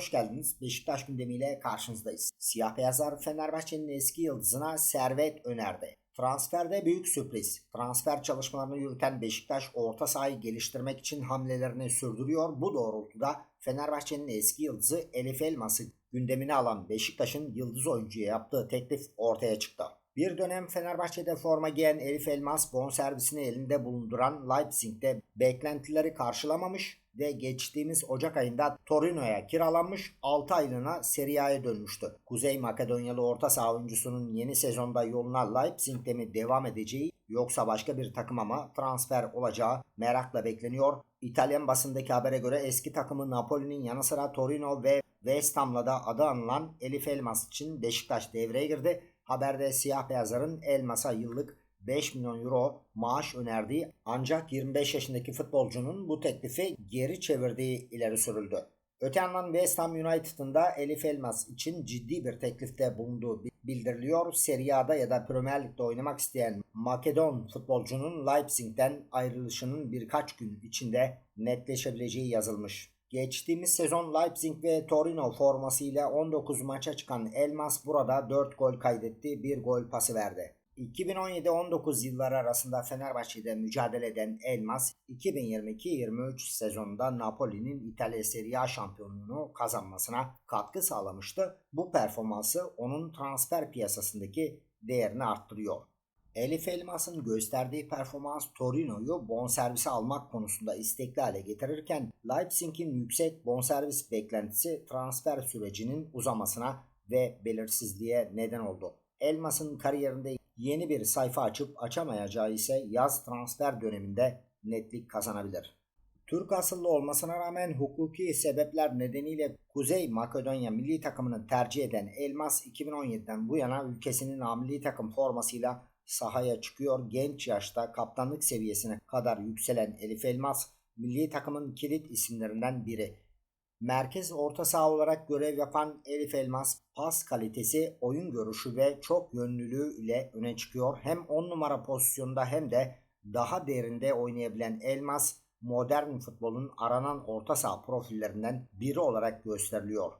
hoş geldiniz. Beşiktaş gündemiyle karşınızdayız. Siyah beyazlar Fenerbahçe'nin eski yıldızına servet önerdi. Transferde büyük sürpriz. Transfer çalışmalarını yürüten Beşiktaş orta sahayı geliştirmek için hamlelerini sürdürüyor. Bu doğrultuda Fenerbahçe'nin eski yıldızı Elif Elmas'ı gündemine alan Beşiktaş'ın yıldız oyuncuya yaptığı teklif ortaya çıktı. Bir dönem Fenerbahçe'de forma giyen Elif Elmas bonservisini elinde bulunduran Leipzig'te beklentileri karşılamamış ve geçtiğimiz Ocak ayında Torino'ya kiralanmış 6 aylığına Serie A'ya dönmüştü. Kuzey Makedonyalı orta saha oyuncusunun yeni sezonda yoluna Leipzig'te mi devam edeceği yoksa başka bir takıma mı transfer olacağı merakla bekleniyor. İtalyan basındaki habere göre eski takımı Napoli'nin yanı sıra Torino ve West Ham'la da adı anılan Elif Elmas için Beşiktaş devreye girdi. Haberde siyah beyazların Elmas'a yıllık 5 milyon euro maaş önerdiği ancak 25 yaşındaki futbolcunun bu teklifi geri çevirdiği ileri sürüldü. Öte yandan West Ham United'ın da Elif Elmas için ciddi bir teklifte bulunduğu bildiriliyor. Serie A'da ya da Premier Lig'de oynamak isteyen Makedon futbolcunun Leipzig'ten ayrılışının birkaç gün içinde netleşebileceği yazılmış. Geçtiğimiz sezon Leipzig ve Torino formasıyla 19 maça çıkan Elmas burada 4 gol kaydetti, 1 gol pası verdi. 2017-19 yılları arasında Fenerbahçe'de mücadele eden Elmas 2022-23 sezonunda Napoli'nin İtalya Serie A şampiyonluğunu kazanmasına katkı sağlamıştı. Bu performansı onun transfer piyasasındaki değerini arttırıyor. Elif Elmas'ın gösterdiği performans Torino'yu bonservisi almak konusunda istekli hale getirirken Leipzig'in yüksek bonservis beklentisi transfer sürecinin uzamasına ve belirsizliğe neden oldu. Elmas'ın kariyerinde yeni bir sayfa açıp açamayacağı ise yaz transfer döneminde netlik kazanabilir. Türk asıllı olmasına rağmen hukuki sebepler nedeniyle Kuzey Makedonya milli takımını tercih eden Elmas 2017'den bu yana ülkesinin milli takım formasıyla sahaya çıkıyor. Genç yaşta kaptanlık seviyesine kadar yükselen Elif Elmas milli takımın kilit isimlerinden biri. Merkez orta saha olarak görev yapan Elif Elmas pas kalitesi, oyun görüşü ve çok yönlülüğü ile öne çıkıyor. Hem 10 numara pozisyonda hem de daha derinde oynayabilen Elmas modern futbolun aranan orta saha profillerinden biri olarak gösteriliyor.